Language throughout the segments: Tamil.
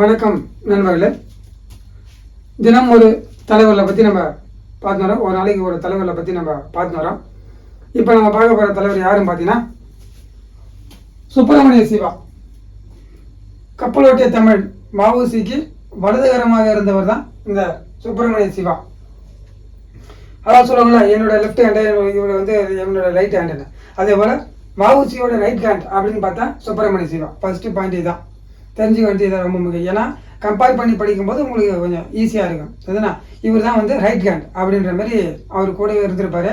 வணக்கம் நண்பர்களே. தினம் ஒரு தலைவர்களை பற்றி நம்ம பார்த்து வரோம். ஒரு நாளைக்கு ஒரு தலைவர்களை பற்றி நம்ம பார்த்து வரோம். இப்போ நம்ம பார்க்க போகிற தலைவர் யாருன்னு பார்த்தீங்கன்னா சுப்பிரமணிய சிவா. கப்பலோட்டிய தமிழ் வஉசிக்கு வலதுகரமாக இருந்தவர் தான் இந்த சுப்பிரமணிய சிவா. அதான் சொல்லுவாங்களா என்னோட லெஃப்ட் ஹேண்டு இவரோட வந்து என்னோட ரைட் ஹேண்டுன்னு அதே போல் வஉசியோட ரைட் ஹேண்ட் அப்படின்னு பார்த்தா சுப்பிரமணிய சிவா. ஃபர்ஸ்ட் பாயிண்ட் இதுதான். தெரிஞ்சுக்க வேண்டியது ரொம்ப முக்கியம். ஏன்னா கம்பேர் பண்ணி படிக்கும்போது உங்களுக்கு கொஞ்சம் ஈஸியாக இருக்கும். எதுனா இவர் தான் வந்து ரைட் ஹேண்ட் அப்படின்ற மாதிரி அவர் கூடவே இருந்திருப்பார்.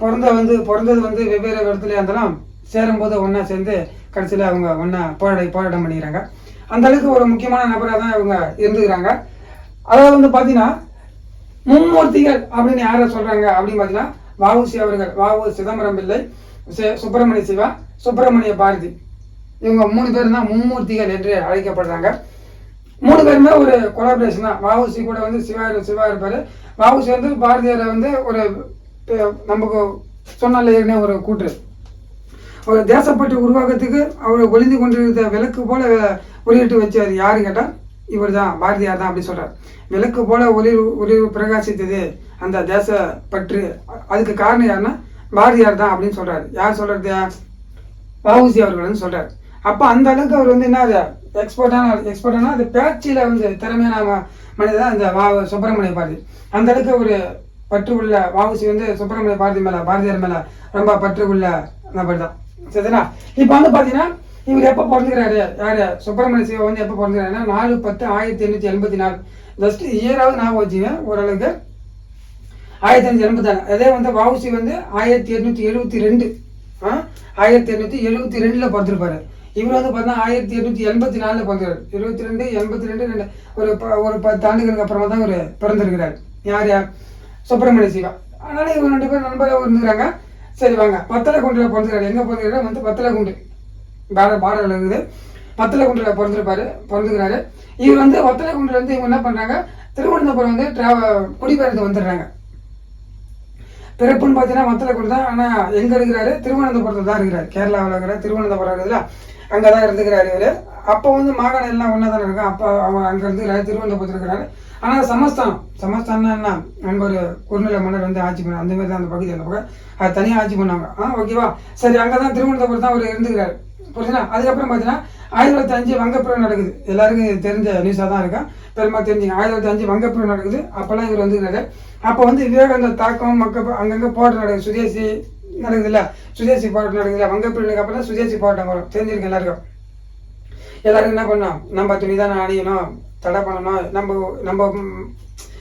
பிறந்த வந்து பிறந்தது வந்து வெவ்வேறு இடத்துல இருந்தாலும் சேரும்போது ஒன்றா சேர்ந்து கடைசியில் அவங்க ஒன்றா போராட போராட்டம் பண்ணிக்கிறாங்க. அந்த அளவுக்கு ஒரு முக்கியமான நபராக தான் இவங்க இருந்துக்கிறாங்க. அதாவது வந்து பார்த்தீங்கன்னா மும்மூர்த்திகள் அப்படின்னு யாரை சொல்கிறாங்க அப்படின்னு பார்த்தீங்கன்னா வாவுசி அவர்கள். வாவு சிதம்பரம் பிள்ளை சுப்பிரமணிய சிவா சுப்பிரமணிய பாரதி. இவங்க மூணு பேர் தான் மும்மூர்த்திகள் என்று அழைக்கப்படுறாங்க. மூணு பேருமே ஒரு கொலாபரேஷன் தான். வஉசி கூட வந்து சிவா சிவா இருப்பார். வஉசி வந்து பாரதியாரை வந்து ஒரு நமக்கு சொன்னால ஏற்கனவே ஒரு கூற்று. ஒரு தேசப்பற்று உருவாக்கத்துக்கு அவர் ஒளிந்து கொண்டிருந்த விளக்கு போல ஒளியிட்டு வச்சார். யாரு கேட்டால் இவர் தான் பாரதியார் தான் அப்படி சொல்கிறார் விளக்கு போல ஒளி ஒளி பிரகாசித்தது அந்த தேச பற்று அதுக்கு காரணம் யாருன்னா பாரதியார் தான் அப்படின்னு சொல்கிறார் யார் சொல்கிறது வஉசி அவர்கள் வந்து அப்ப அந்த அளவுக்கு அவர் வந்து என்ன எக்ஸ்பர்ட்டான எக்ஸ்பர்ட்டான அது பேச்சில வந்து திறமையான ம- மனிதர் அந்த வா சுப்பிரமணிய பாரதி. அந்த அளவுக்கு ஒரு பற்று உள்ள வாவுசி வந்து சுப்பிரமணிய பாரதி மேல பாரதியார் மேல ரொம்ப பற்று உள்ள நபர் தான். சரிங்களா இப்போ வந்து பாத்தீங்கன்னா இவர் எப்போ பிறந்துக்கிறாரு யாரு? சுப்பிரமணிய சிவா வந்து எப்போ பிறந்துக்கிறாருன்னா நாலு பத்து ஆயிரத்தி எண்ணூத்தி எண்பத்தி நாலு. ஜஸ்ட் இயராவது ஞாபகம் வச்சுங்க ஓரளவுக்கு. ஆயிரத்தி எண்ணூத்தி எண்பத்தி நாலு. அதே வந்து வாவுசி வந்து ஆயிரத்தி எண்ணூத்தி எழுபத்தி ரெண்டு. ஆயிரத்தி எண்ணூத்தி எழுபத்தி ரெண்டுல பிறந்திருப்பாரு. இவர் வந்து பார்த்தீங்கன்னா ஆயிரத்தி எண்ணூத்தி எண்பத்தி நாலுல பிறந்தார் எழுபத்தி ரெண்டு எண்பத்தி ரெண்டு. ரெண்டு ஒரு ப- ஒரு பத்து ஆண்டுகளுக்கு அப்புறமா தான் இவர் பிறந்திருக்கிறார். யார் யார்? சுப்பிரமணிய சிவா. அதனால இவங்க ரெண்டு பேரும் நண்பராக இருந்துக்கிறாங்க. சரி வாங்க. பத்தலை குண்டில் பிறந்துக்கிறார் எங்க பிறந்திருக்காரு வந்து பத்தலை குண்டு பார பாடல் இருக்குது பத்தலை குண்டில் பிறந்திருப்பாரு பிறந்துக்கிறாரு. இவர் வந்து வத்தலை குண்டுல இருந்து இவங்க என்ன பண்றாங்க? திருவனந்தபுரம் வந்து டிராவ குடிபெயர்ந்து வந்துடுறாங்க. பிறப்புன்னு பார்த்தீங்கன்னா மத்தலக்குடி தான். ஆனால் எங்கே இருக்கிறாரு? திருவனந்தபுரத்தில் தான் இருக்கிறார். கேரளாவில் இருக்கிற திருவனந்தபுரம் இருக்குதுல்ல. அங்கே தான் இருந்துக்கிறாரு இவர். அப்போ வந்து மாகாணம் எல்லாம் ஒன்றா தானே இருக்கும். அப்போ அவன் அங்கே இருந்துக்கிறாரு திருவனந்தபுரத்தில் இருக்கிறாரு ஆனால் சமஸ்தானம் சமஸ்தானம் என்ன? அங்கே ஒரு குறுநில மன்னர் வந்து ஆட்சி பண்ண அந்த மாதிரி தான் அந்த பகுதி அந்த பக்கம். அது தனியாக ஆட்சி பண்ணாங்க. ஆ ஓகேவா? சரி அங்கே தான் திருவனந்தபுரம் தான் அவர் இருந்துக்கிறாரு. புரியுதுங்களா அதுக்கப்புறம் பார்த்தீங்கன்னா ஆயிரத்தி தொள்ளாயிரத்தி அஞ்சு வங்கப்புறம் நடக்குது. எல்லாருக்கும் தெரிஞ்ச நியூஸாக தான் இருக்கா? பெருமா தெரிஞ்சுங்க. ஆயிரத்தி தொள்ளாயிரத்தி அஞ்சு வங்கப்புறம் நடக்குது. அப்போல்லாம் இவர் வந்துக்கிறாரு. அப்போ வந்து விவேகானந்த தாக்கம் மக்க அங்கங்கே போராட்டம் நடக்குது. சுதேசி நடக்குதுல்ல? சுதேசி போராட்டம் நடக்குதுல்ல? வங்கப்பிரிவுக்கு அப்புறம் சுதேசி போராட்டம் வரும். தெரிஞ்சிருக்கு எல்லாருக்கும். எல்லாருக்கும் என்ன பண்ணோம் நம்ம துணி தானே அணியணும் தடை பண்ணணும். நம்ம நம்ம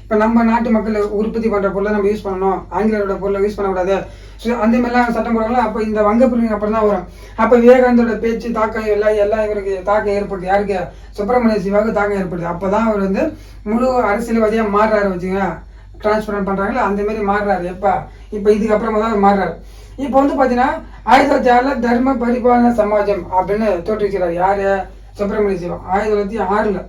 இப்போ நம்ம நாட்டு மக்கள் உற்பத்தி பண்ணுற பொருளை நம்ம யூஸ் பண்ணணும். ஆங்கிலரோட பொருளை யூஸ் பண்ணக்கூடாது. ஸோ அந்த மாதிரிலாம் சட்டம் போடுவாங்களா அப்போ இந்த வங்கப்பிரிவுக்கு அப்புறம் தான் வரும். அப்போ விவேகானந்தோட பேச்சு தாக்கம் எல்லாம் எல்லாம் இவருக்கு தாக்கம் ஏற்படுது. யாருக்கு? சுப்பிரமணிய சிவாவுக்கு தாக்கம் ஏற்படுது. அப்போ தான் அவர் வந்து முழு அரசியல்வாதியாக மாறுறாரு வச்சுங்க டிரான்ஸ்பரண்ட் பண்ணுறாங்களா அந்த மாதிரி மாறுறாரு. எப்போ? இப்போ இதுக்கப்புறமா தான் அவர் மாறுறாரு. இப்போ வந்து பார்த்தீங்கன்னா ஆயிரத்தி தொள்ளாயிரத்தி ஆறில் தர்ம பரிபாலன சமாஜம் அப்படின்னு தோற்றுவிக்கிறார். யார்? சுப்பிரமணிய சிவம் ஆயிரத்தி தொள்ளாயிரத்தி ஆறில்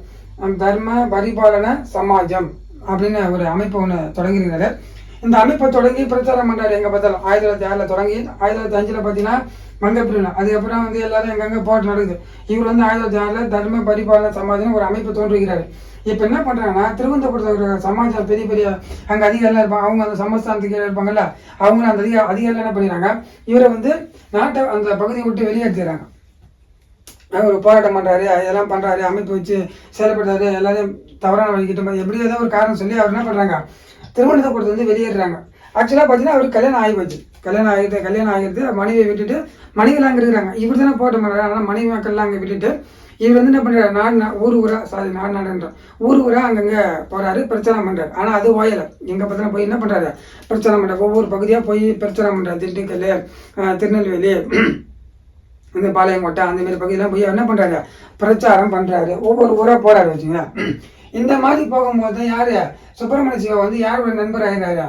தர்ம பரிபாலன சமாஜம் அப்படின்னு ஒரு அமைப்பு ஒன்று தொடங்கியிருக்கிறார். இந்த அமைப்பை தொடங்கி பிரச்சாரம் பண்றாரு எங்க பார்த்தாலும். ஆயிரத்தி தொள்ளாயிரத்தி ஆறில் தொடங்கி ஆயிரத்தி தொள்ளாயிரத்தி அஞ்சில் பார்த்தீங்கன்னா மங்கப்பிரிவினை அதுக்கப்புறம் வந்து எல்லாரும் எங்கெங்க போராட்டம் நடக்குது. இவர் வந்து ஆயிரத்தி தொள்ளாயிரத்தி ஆறில் தர்ம பரிபாலன சமாஜம் ஒரு அமைப்பு தோன்றுகிறாரு இப்போ என்ன பண்றாங்கன்னா திருவனந்தபுரத்தில் சமாஜம் பெரிய பெரிய அங்க அதிகாரிலாம் இருப்பாங்க அவங்க அந்த சமஸ்தானத்துக்கு கீழே இருப்பாங்கல்ல அவங்க அந்த அதிக அதிகாரிலாம் என்ன பண்ணிடுறாங்க இவரை வந்து நாட்டை அந்த பகுதியை விட்டு வெளியேற்றிடுறாங்க. அவர் போராட்டம் பண்றாரு இதெல்லாம் பண்றாரு அமைப்பு வச்சு செயல்படுறாரு எல்லாரையும் தவறான வழிகிட்ட மாதிரி எப்படி ஏதோ ஒரு காரணம் சொல்லி அவர் என்ன திருமணத்தை திருவனந்தபுரத்துல வந்து வெளியேறாங்க ஆக்சுவலா பார்த்தீங்கன்னா அவருக்கு கல்யாணம் ஆகி போச்சு கல்யாணம் ஆகிட்டு கல்யாணம் ஆகிடுது மனைவியை விட்டுட்டு மனைவிலாம் அங்கே இருக்கிறாங்க. இவர் தானே போட்ட மாதிரி ஆனால் மனைவி மக்கள்லாம் அங்கே விட்டுட்டு இவர் வந்து என்ன பண்றாரு? நாடு நா- ஊர் ஊரா சாரி நாடு நாடுன்ற ஊர் ஊரா அங்கங்கே போறாரு பிரச்சாரம் பண்ணுறாரு ஆனால் அது ஓயலை. எங்க பார்த்தா போய் என்ன பண்றாரு? பிரச்சனை பண்ணுறாரு ஒவ்வொரு பகுதியாக போய் பிரச்சனை பண்ணுறாரு திண்டுக்கல் திருநெல்வேலி இந்த பாளையங்கோட்டை அந்த மாதிரி பகுதியெல்லாம் போய் என்ன பண்றாரு? பிரச்சாரம் பண்றாரு. ஒவ்வொரு ஊரா போறாரு வச்சுங்களேன் இந்த மாதிரி போகும்போது யார்? சுப்பிரமணிய சிவா வந்து யாரோட நண்பர் ஆகிறாரு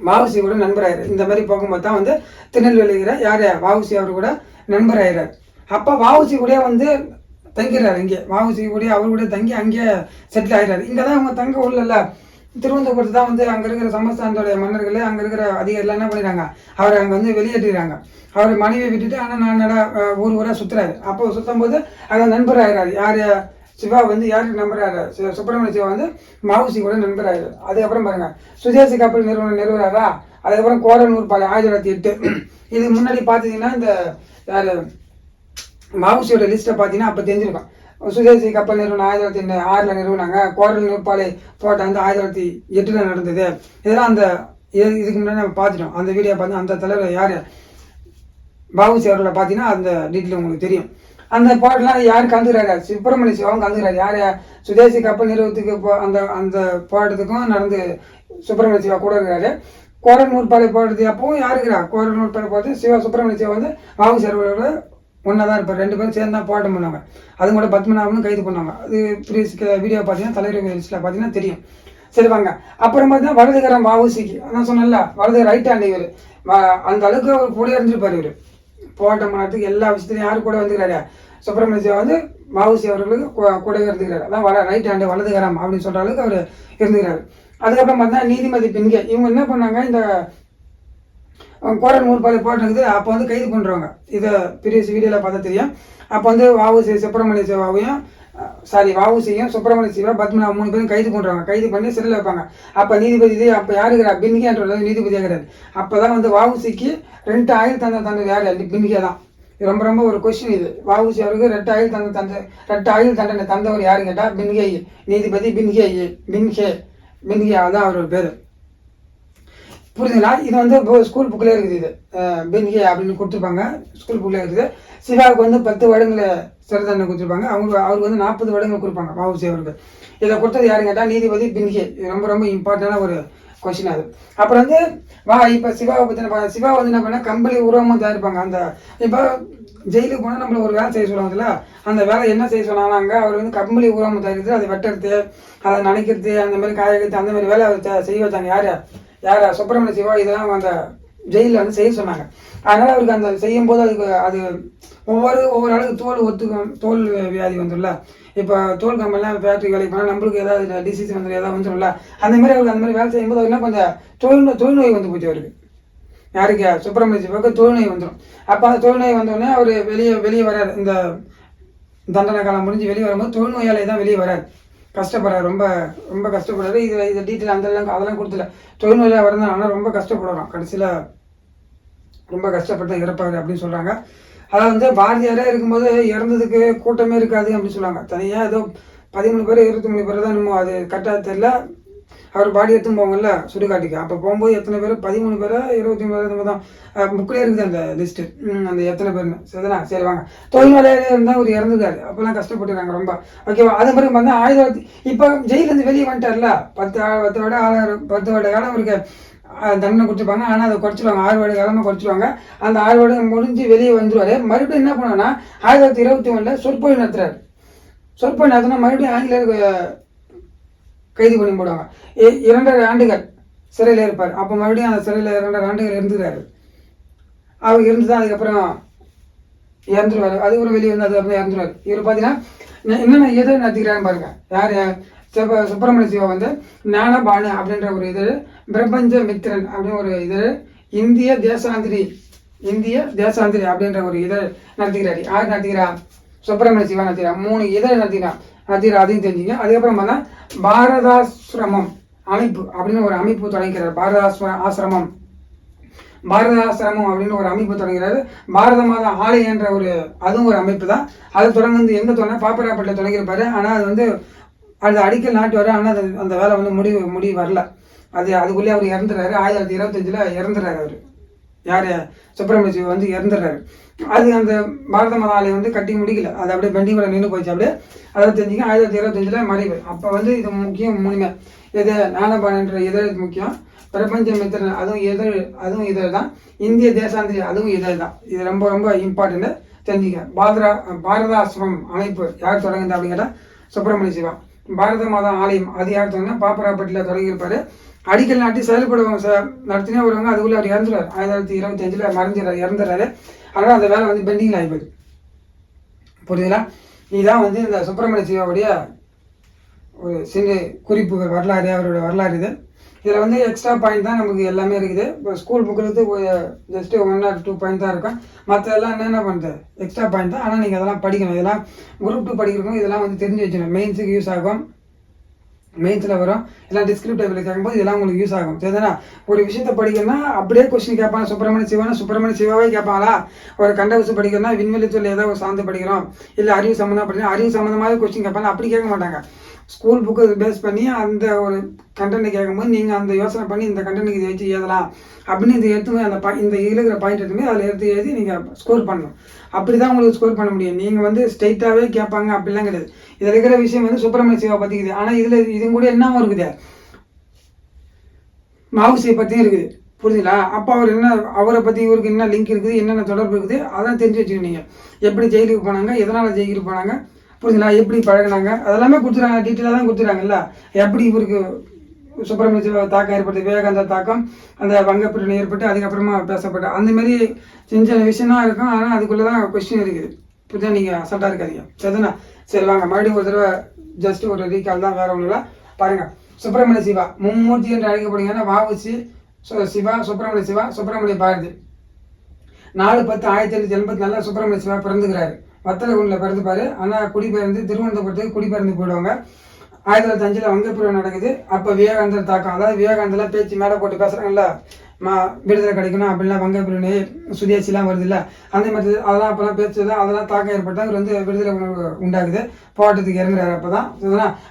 வாவுசியோட கூட நண்பர் ஆயிரு இந்த மாதிரி போகும்போது தான் வந்து திருநெல்வேலிகிற யார்? வாவுசி அவர் கூட நண்பர் ஆயிறாரு அப்போ வாவுசி கூட வந்து தங்கிறார் இங்கே. வாவுசி கூட அவர் கூட தங்கி அங்கேயே செட்டில் ஆயிறாரு இங்கே தான் அவங்க தங்க உள்ளல திருவனந்தபுரத்து தான் வந்து அங்கே இருக்கிற சமஸ்தானத்துடைய மன்னர்கள் அங்கே இருக்கிற அதிகாரிலாம் என்ன பண்ணிடுறாங்க? அவரை அங்கே வந்து வெளியேற்றிடுறாங்க. அவர் மனைவியை விட்டுட்டு ஆனால் நான் நல்லா ஊர் ஊராக சுற்றுறாரு அப்போ சுற்றும் போது அங்கே நண்பர் ஆகிறார் யார்? சிவா வந்து யாருக்கு நம்புறாரு? சி- சுப்பிரமணிய சிவா வந்து மாவுசி கூட நண்பர் ஆகிறார் அதுக்கப்புறம் பாருங்க சுதேசி கப்பல் நிறுவனம் நிறுவனாரா? அதுக்கப்புறம் கோரனூர் பாலை ஆயிரத்தி தொள்ளாயிரத்தி எட்டு. இதுக்கு முன்னாடி பார்த்தீங்கன்னா இந்த யார் மாவுசியோட லிஸ்ட்டை பார்த்தீங்கன்னா அப்போ தெரிஞ்சிருக்கும். சுதேசி கப்பல் நிறுவனம் ஆயிரத்தி தொள்ளாயிரத்தி ஆறில் நிறுவனாங்க. கோரல் நூற்பாலை போட்ட வந்து ஆயிரத்தி தொள்ளாயிரத்தி எட்டில் நடந்தது. இதெல்லாம் அந்த இது- இதுக்கு முன்னாடி நம்ம பார்த்துட்டோம் அந்த வீடியோ பார்த்து அந்த தலைவர் யார்? பாபுசி அவர்களை பார்த்தீங்கன்னா அந்த டீட்டெயில் உங்களுக்கு தெரியும். அந்த போராட்டம்லாம் யார் கந்துக்கிறாரு சுப்பிரமணிய சிவம் கந்துக்கிறாரு யார்? சுதேசி கப்பல் நிறுவனத்துக்கு போ அந்த அந்த பாட்டத்துக்கும் நடந்து சுப்பிரமணிய சிவா கூட இருக்கிறாரு கோரல் நூற்பாலை பாடுறது அப்பவும் யார் இருக்கிறா கோரல் நூற்பாலை போராட்டத்து சிவா சுப்பிரமணிய சிவா வந்து பாபுசி சேர்வரோட ஒன்றா தான் இருப்பார். ரெண்டு பேரும் சேர்ந்து தான் பாட்டம் பண்ணுவாங்க. அது கூட பத்மநாபனும் கைது பண்ணுவாங்க. அது ப்ரீஸ் வீடியோ பார்த்தீங்கன்னா தலைவர் லிஸ்ட்டில் பார்த்தீங்கன்னா தெரியும். சரி வாங்க. அப்புறம் பார்த்தீங்கன்னா வலதுகரம் வாவுசிக்கு அதான் சொன்னேன்ல வலது ரைட் ஹேண்ட் இவர். அந்த அளவுக்கு அவர் புலியாக இருந்திருப்பார் இவர். போராட்டம் பண்ணுறதுக்கு எல்லா விஷயத்துலையும் யாரும் கூட வந்துக்கிறாரு சுப்பிரமணிய சிவா வந்து மாவுசி அவர்களுக்கு கூட இருந்துக்கிறார் அதான் வர ரைட் ஹேண்டு வலதுகரம் அப்படின்னு சொல்கிற அளவுக்கு அவர் இருந்துக்கிறாரு அதுக்கப்புறம் பார்த்தா நீதிமதி பெண்கே இவங்க என்ன பண்ணாங்க? இந்த கோரல் நூற்பாலை போட்டிருக்குது அப்போ வந்து கைது பண்ணுறவங்க இதை பெரிய வீடியோவில் பார்த்தா தெரியும். அப்போ வந்து வாவுசி சுப்பிரமணிய சிவாவையும் சாரி வாவுசியும் சுப்பிரமணிய சிவா பத்மநாப மூணு பேரும் கைது பண்ணுறாங்க கைது பண்ணி சிறையில் வைப்பாங்க. அப்போ நீதிபதி இது அப்போ யாருக்கிறா பின்கியான்ற நீதிபதி ஆகிறாரு அப்போ தான் வந்து வாவுசிக்கு ரெண்டு ஆயில் தந்த தந்தது யார்? பின்கியா தான். இது ரொம்ப ரொம்ப ஒரு கொஸ்டின் இது. வாவுசி அவருக்கு ரெண்டு ஆயுள் தந்த தந்த ரெண்டு ஆயுள் தண்டனை தந்தவர் யாரு கேட்டால் பின்கே நீதிபதி பின்கே பின்கே பின்கே தான் அவரோட பேர். புரியுதுங்களா? இது வந்து இப்போ ஸ்கூல் புக்கில் இருக்குது இது. பென்கே அப்படின்னு கொடுத்துருப்பாங்க. ஸ்கூல் புக்கில் இருக்குது. சிவாவுக்கு வந்து பத்து வருடங்களை சிறை தண்டனை கொடுத்துருப்பாங்க. அவங்க அவருக்கு வந்து நாற்பது வருடங்கள் கொடுப்பாங்க வாவுசி அவருக்கு. இதை கொடுத்தது யாருன்னு கேட்டால் நீதிபதி பின்கே இது ரொம்ப ரொம்ப இம்பார்ட்டண்டான ஒரு கொஷின் அது. அப்புறம் வந்து வா இப்போ சிவாவை பற்றின சிவா வந்து என்ன பண்ணால் கம்பளி உருவமும் தயாரிப்பாங்க. அந்த இப்போ ஜெயிலுக்கு போனால் நம்மளை ஒரு வேலை செய்ய சொல்லுவாங்கல்ல அந்த வேலை என்ன செய்ய சொன்னாங்க? அவர் வந்து கம்பளி உருவம் தயாரித்து அதை வெட்டுறது அதை நனைக்கிறது அந்த மாதிரி காய வைக்கிறது அந்த மாதிரி வேலை அவர் செய்ய வச்சாங்க. யார்? யாரா சுப்பிரமணிய சிவா இதெல்லாம் அந்த ஜெயிலில் வந்து செய்ய சொன்னாங்க. அதனால் அவருக்கு அந்த செய்யும் போது அதுக்கு அது ஒவ்வொரு ஒவ்வொரு ஆளுக்கு தோல் ஒத்துக்கும் தோல் வியாதி வந்துடும்ல இப்போ தோல் கம்பெல்லாம் ஃபேக்ட்ரி வேலைக்கு போனால் நம்மளுக்கு ஏதாவது டிசீஸ் வந்துடும் ஏதாவது வந்துடும்ல அந்த மாதிரி அவருக்கு அந்த மாதிரி வேலை செய்யும்போது அவர் என்ன கொஞ்சம் தொழில்நோய் தொழில்நோய் வந்து போச்சு அவருக்கு. யாருக்கு? சுப்பிரமணிய சிவாவுக்கு தொழுநோய் வந்துடும் அப்போ அந்த தொழுநோய் வந்தோடனே அவர் வெளியே வெளியே வரார். இந்த தண்டனை காலம் முடிஞ்சு வெளியே வரும்போது தொழுநோயாலே தான் வெளியே வரார். கஷ்டப்படுறாரு ரொம்ப ரொம்ப கஷ்டப்படுறாரு. இதில் இது டீட்டெயில் அந்த எல்லாம் அதெல்லாம் கொடுத்துல. தொழில்நோயாக வரதான் ஆனால் ரொம்ப கஷ்டப்படுறான் கடைசியில் ரொம்ப கஷ்டப்பட்டு இறப்பாரு அப்படின்னு சொல்கிறாங்க அதாவது வந்து பாரதியாரே இருக்கும்போது இறந்ததுக்கு கூட்டமே இருக்காது அப்படின்னு சொல்லுவாங்க தனியாக ஏதோ பதிமூணு பேர் இருபத்தி மூணு பேர் தான் நம்ம அது கரெக்டாக தெரியல. அவர் பாடி எடுத்துன்னு போவாங்கல்ல சுடுகாட்டுக்கு. அப்போ போகும்போது எத்தனை பேர்? பதிமூணு பேர் இருபத்தி மூணு பேர் தான் புக்கிலே இருக்குது அந்த லிஸ்ட்டு அந்த எத்தனை பேர்னு சரிதானா சரி வாங்க. தொழில் வேலையில இருந்தால் ஒரு இறந்துருக்காரு. அப்போல்லாம் கஷ்டப்பட்டுருக்காங்க ரொம்ப. ஓகேவா? அது மாதிரி ஆயிரத்தி தொள்ளாயிரத்தி இப்போ ஜெயிலேருந்து வெளியே வந்துட்டார்ல. பத்து பத்து வருட ஆள பத்து வருட காலம் அவருக்கு தண்டனை கொடுத்துருப்பாங்க. ஆனால் அதை குறைச்சிருவாங்க. ஆறு வருட காலமாக குறைச்சிருவாங்க. அந்த ஆறு வருடம் முடிஞ்சு வெளியே வந்துருவாரு. மறுபடியும் என்ன பண்ணுவாங்கன்னா ஆயிரத்தி தொள்ளாயிரத்தி இருபத்தி ஒன்றில் சொற்பொழி நடத்துறாரு. சொற்பொழி நடத்தினா மறுபடியும் ஆங்கிலேயர் கைது பண்ணி போடுவாங்க இரண்டரை ஆண்டுகள் சிறையில் இருப்பார். அப்போ மறுபடியும் அந்த சிறையில் இரண்டரை ஆண்டுகள் இருந்துக்கிறாரு. அவர் இருந்து தான் அதுக்கப்புறம் இறந்துருவாரு. அதுக்கப்புறம் வெளியே வந்து அதுக்கப்புறம் இறந்துருவார். இவர் பார்த்தீங்கன்னா என்னென்ன எதை நடத்திக்கிறான்னு பாருங்க. யார் சிவ சுப்பிரமணிய சிவா வந்து ஞானபானு அப்படின்ற ஒரு இது பிரபஞ்ச மித்திரன் அப்படின்னு ஒரு இது இந்திய தேசாந்திரி இந்திய தேசாந்திரி அப்படின்ற ஒரு இதழ் நடத்துகிறாரு யார் நடத்துகிறா சுப்பிரமணிய சிவா நடத்துகிறா மூணு இதழ் நடத்திக்கிறான். நடத்துகிறா அதையும் தெரிஞ்சுங்க. அதுக்கப்புறம் பார்த்தா பாரதாசிரமம் அமைப்பு அப்படின்னு ஒரு அமைப்பு தொடங்கிறார் பாரதாஸ்வ ஆசிரமம். பாரதாசிரமம் அப்படின்னு ஒரு அமைப்பு தொடங்குறாரு. பாரத மாதா ஆலயன்ற என்ற ஒரு அதுவும் ஒரு அமைப்பு தான். அது தொடர்ந்து எங்கே தொடங்க பாப்பராப்பட்டில் தொடங்கியிருப்பாரு. ஆனால் அது வந்து அது அடிக்கல் நாட்டு வர ஆனால் அது அந்த வேலை வந்து முடிவு முடிவு வரல. அது அதுக்குள்ளேயே அவர் இறந்துறாரு. ஆயிரத்தி தொள்ளாயிரத்தி இருபத்தஞ்சில் இறந்துறாரு அவர். யார்? சுப்பிரமணிய சிவா வந்து இறந்துடுறாரு. அது அந்த பாரத மாதா ஆலயம் வந்து கட்டி முடிக்கல. அது அப்படியே பெண்டிங் நின்று போச்சு. அப்படியே அறுபத்தஞ்சுக்கு ஆயிரத்தி தொள்ளாயிரத்தி இருபத்தஞ்சில் மறைவு அப்போ வந்து இது முக்கியம் மூணுமே. எது ஞானபானன்ற இதழ் முக்கியம். பிரபஞ்ச மித்திரன் அதுவும் இதழ் அதுவும் இதழ் தான். இந்திய தேசாந்திரி அதுவும் இதழ் தான். இது ரொம்ப ரொம்ப இம்பார்ட்டன்ட் தெரிஞ்சுக்க. பாரதா பாரதாசிரமம் அமைப்பு யார் தொடங்குது அப்படின்னு கேட்டால் சுப்பிரமணிய சிவா. பாரத மாதா ஆலயம் அது யார் தொடங்கினா பாப்பராப்பட்டியில் தொடங்கியிருப்பாரு. அடிக்கல் நாட்டி செயல்படுவாங்க சார். நடத்தினே வருவாங்க. அதுக்குள்ள அவர் இறந்துறாரு ஆயிரத்தி தொள்ளாயிரத்தி இருபத்தி அஞ்சுல மறைஞ்சிடறாரு. இறந்துறாரு அதனால் அந்த வேலை வந்து பெண்டிங்கில் ஆகிப்போகுது புரியுதுங்களா? இதுதான் வந்து இந்த சுப்பிரமணிய சிவாவுடைய ஒரு சிறு குறிப்புகள் வரலாறு அவரோட வரலாறு இது. இதில் வந்து எக்ஸ்ட்ரா பாயிண்ட் தான் நமக்கு எல்லாமே இருக்குது. இப்போ ஸ்கூல் புக்கில் just one or two point தான் இருக்கும். மற்ற எல்லாம் என்னென்ன பண்ணுறது எக்ஸ்ட்ரா பாயிண்ட் தான். ஆனால் நீங்கள் அதெல்லாம் படிக்கணும். இதெல்லாம் குரூப் டூ படிக்கிறவங்க இதெல்லாம் வந்து தெரிஞ்சு வச்சுக்கணும். மெயின்ஸுக்கு யூஸ் ஆகும். மெயின்ஸில் வரும். எல்லாம் டிஸ்கிரிப்டிவில் கேட்கும்போது இதெல்லாம் உங்களுக்கு யூஸ் ஆகும். சரிதானா? ஒரு விஷயத்த படிக்கணும்னா அப்படியே கொஸ்டின் கேட்பாங்க சுப்பிரமணிய சிவனா சுப்பிரமணிய சிவாவே கேட்பாங்களா ஒரு கண்டவசு படிக்கணும்னா விண்வெளி தொழில் ஏதோ ஒரு சார்ந்து படிக்கிறோம். இல்லை அறிவு சம்மந்தம் படிக்கணும் அறிவு சம்மந்தமாக கொஸ்டின் கேட்பாங்க அப்படி கேட்க மாட்டாங்க. ஸ்கூல் புக்கு பேஸ் பண்ணி அந்த ஒரு கண்டென்ட் கேட்கும்போது நீங்கள் அந்த யோசனை பண்ணி இந்த கண்டென்ட்டுக்கு இதை வச்சு எழுதலாம். அப்படின்னு இதை எடுத்து அந்த பா இந்த இருக்கிற பாயிண்ட் எடுத்துமே அதில் எடுத்து எழுதி நீங்கள் ஸ்கோர் பண்ணணும். அப்படி தான் உங்களுக்கு ஸ்கோர் பண்ண முடியும். நீங்கள் வந்து ஸ்ட்ரைட்டாகவே கேட்பாங்க. அப்படிலாம் கிடையாது. இதில் இருக்கிற விஷயம் வந்து சுப்பிரமணிய சிவா பற்றிக்குது ஆனால் இதில் இது கூட என்னவும் இருக்குது. மாவுசியை பற்றியும் இருக்குது. புரியுதுங்களா அப்போ அவர் என்ன அவரை பற்றி இவருக்கு என்ன லிங்க் இருக்குது என்னென்ன தொடர்பு இருக்குது அதான் தெரிஞ்சு வச்சுக்கணும் நீங்கள் எப்படி ஜெயிலுக்கு போனாங்க எதனால் ஜெயிலுக்கு போனாங்க புரியுதுங்களா எப்படி பழகினாங்க? அதெல்லாமே கொடுத்துறாங்க டீட்டெயிலாக தான் கொடுத்துறாங்கல்ல? எப்படி இவருக்கு சுப்பிரமணிய சிவா தாக்கம் ஏற்படுது விவேகானந்தா தாக்கம் அந்த வங்கப்பிரிவினை ஏற்பட்டு அதுக்கப்புறமா பேசப்பட்ட அந்த மாதிரி சின்ன சின்ன விஷயம் தான் இருக்கும். ஆனால் அதுக்குள்ளே தான் கொஸ்டின் இருக்குது புரியுதா நீங்கள் அசல்ட்டாக இருக்காதீங்க. சரிதானா? சரி வாங்க. மறுபடியும் ஒரு தடவை ஜஸ்ட் ஒரு ரீகால் தான் வேற ஒன்றும் இல்லை பாருங்க. சுப்பிரமணிய சிவா மும்மூர்த்தி என்று அழைக்கப்படுங்கன்னா வாவுசி சிவா சுப்பிரமணிய சிவா சுப்பிரமணிய பாரதி. நாலு பத்து ஆயிரத்தி எண்ணூற்றி எண்பத்தி நாலில் சுப்பிரமணிய சிவா பிறந்துக்கிறாரு வத்தலகுண்டில் பிறந்துப்பார் ஆனால் குடிபெயர்ந்து திருவனந்தபுரத்துக்கு குடிபெயர்ந்து போயிடுவாங்க. ஆயிரத்தி தொள்ளாயிரத்தி அஞ்சில் வங்கப்பிரிவு நடக்குது. அப்போ விவேகானந்தர் தாக்கம். அதாவது விவேகானந்தர்லாம் பேச்சு மேலே போட்டு பேசுகிறாங்கல்ல மா விடுதலை கிடைக்கணும் அப்படிலாம் வங்கப்பிரிவினை சுதேசிலாம் வருது இல்லை அந்த மாதிரி அதெல்லாம் அப்போல்லாம் பேச்சு தான் அதெல்லாம் தாக்கம் ஏற்பட்டு அவர் வந்து விடுதலை உணர்வு உண்டாகுது. போராட்டத்துக்கு இறங்குறாரு அப்போ தான்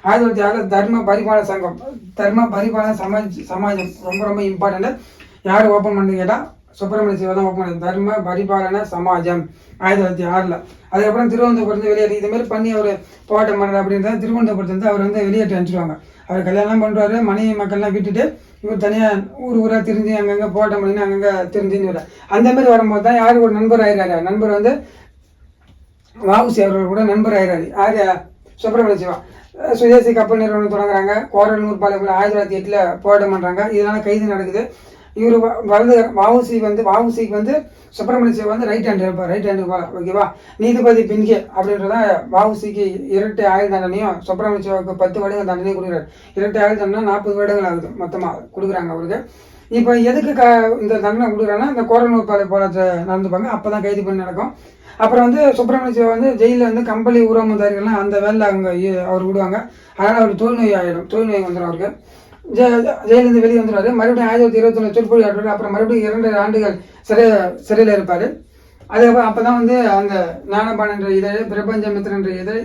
ஆயிரத்தி தொள்ளாயிரத்தி ஆறில் தர்ம பரிபாலன சங்கம். தர்ம பரிபாலன சமாஜ் சமாஜம் ரொம்ப ரொம்ப இம்பார்ட்டன்ட் யார் ஓப்பன் பண்ணுறது கேட்டால் சுப்பிரமணிய சிவா தான் ஓப்பன் தர்ம பரிபாலன சமாஜம் ஆயிரத்தி தொள்ளாயிரத்தி ஆறில். அதுக்கப்புறம் திருவனந்தபுரத்து வெளியேறி இது மாதிரி பண்ணி அவர் போராட்டம் பண்ணுறாரு அப்படின்றத திருவனந்தபுரத்து வந்து அவர் வந்து வெளியேற்றி அனுப்பிச்சிடுவாங்க அவர் கல்யாணம் பண்ணுறாரு மனைவி மக்கள்லாம் விட்டுட்டு இவர் தனியாக ஊர் ஊராக திரிஞ்சு அங்கங்கே போராட்டம் பண்ணி அங்கங்கே திரிஞ்சுன்னு வர அந்த மாதிரி வரும்போது தான் யார் ஒரு நண்பர் ஆயிடுறாரு நண்பர் வந்து வாவுசி அவர்கள் கூட நண்பர் ஆயிடுறாரு ஆர்யா சுப்பிரமணிய சிவா. சுதேசி கப்பல் நிறுவனம் தொடங்குறாங்க. கோரல் பாளையத்தில் ஆயிரத்தி தொள்ளாயிரத்தி எட்டில் போராட்டம் பண்ணுறாங்க இதனால் கைது நடக்குது. இவர் வந்து வாவுசி வந்து வாவுசிக்கு வந்து சுப்பிரமணிய சிவா வந்து ரைட் ஹேண்ட் ரைட் ஹேண்டு ஓகேவா நீதிபதி பின்கே அப்படின்றத வாவுசிக்கு இரட்டை ஆயுள் தண்டனையும் சுப்பிரமணிய சிவாவுக்கு பத்து வருடங்கள் தண்டனையும் கொடுக்குறாரு. இரட்டை ஆயுள் தண்டனை நாற்பது வருடங்கள் ஆகுது மொத்தமாக கொடுக்குறாங்க அவருக்கு. இப்போ எதுக்கு க இந்த தண்டனை கொடுக்குறாங்கன்னா இந்த கோரலூர் பாளைய போராட்ட நடந்துப்பாங்க. அப்போ தான் கைது பண்ணி நடக்கும். அப்புறம் வந்து சுப்பிரமணிய சிவா வந்து ஜெயிலில் வந்து கம்பளி ஊரமுதாரிகள்லாம் அந்த வேலையில் அவங்க இ- அவர் விடுவாங்க. அதனால் அவர் தொழுநோய் ஆகிடும் தொழுநோய் வந்துடும் அவருக்கு. ஜெ ஜெயிலிருந்து வெளியே வந்துடுவார் மறுபடியும் ஆயிரத்தி தொள்ளாயிரத்தி இருபத்தொன்னு சொற்பொழி ஆடுவார் அப்புறம் மறுபடியும் இரண்டு ஆண்டுகள் சிறை சிறையில் இருப்பார். அதுக்கப்புறம் அப்போ தான் வந்து அந்த ஞானபான் என்ற இதழ் பிரபஞ்சமித்திரன் என்ற இதழ்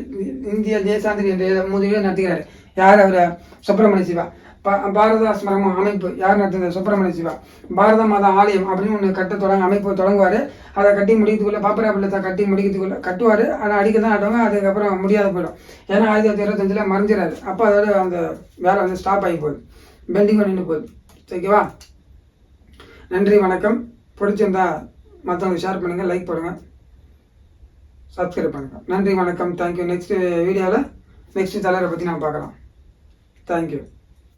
இந்திய தேசாந்திரி என்ற இதை முதலில் நடத்துகிறார். யார் அவர்? சுப்பிரமணிய சிவா. பா- அமைப்பு. யார் நடத்துது? சுப்பிரமணிய சிவா. பாரத மாதா ஆலயம் அப்படின்னு ஒன்று கட்ட தொடங்க அமைப்பு தொடங்குவார். அதை கட்டி முடிக்கிறதுக்குள்ள பாப்பரா பிள்ளத்தை கட்டி முடிக்கிறதுக்குள்ள கட்டுவார். ஆனால் அடிக்க தான் ஆடுவாங்க அதுக்கப்புறம் முடியாத போயிடும். ஏன்னா ஆயிரத்தி தொள்ளாயிரத்தி இருபத்தஞ்சில் மறைஞ்சிடாரு அப்போ அதோட அந்த வேலை வந்து ஸ்டாப் ஆகி போகுது. பெண்டிங் நின்று போகுது. ஓகேவா நன்றி வணக்கம். பிடிச்சிருந்தா மற்றவங்க ஷேர் பண்ணுங்கள் லைக் பண்ணுங்கள் சப்ஸ்கிரைப் பண்ணுங்கள் நன்றி வணக்கம். தேங்க்யூ நெக்ஸ்ட் வீடியோவில் நெக்ஸ்ட் தலைவரை பற்றி நான் பார்க்கலாம். தேங்க்யூ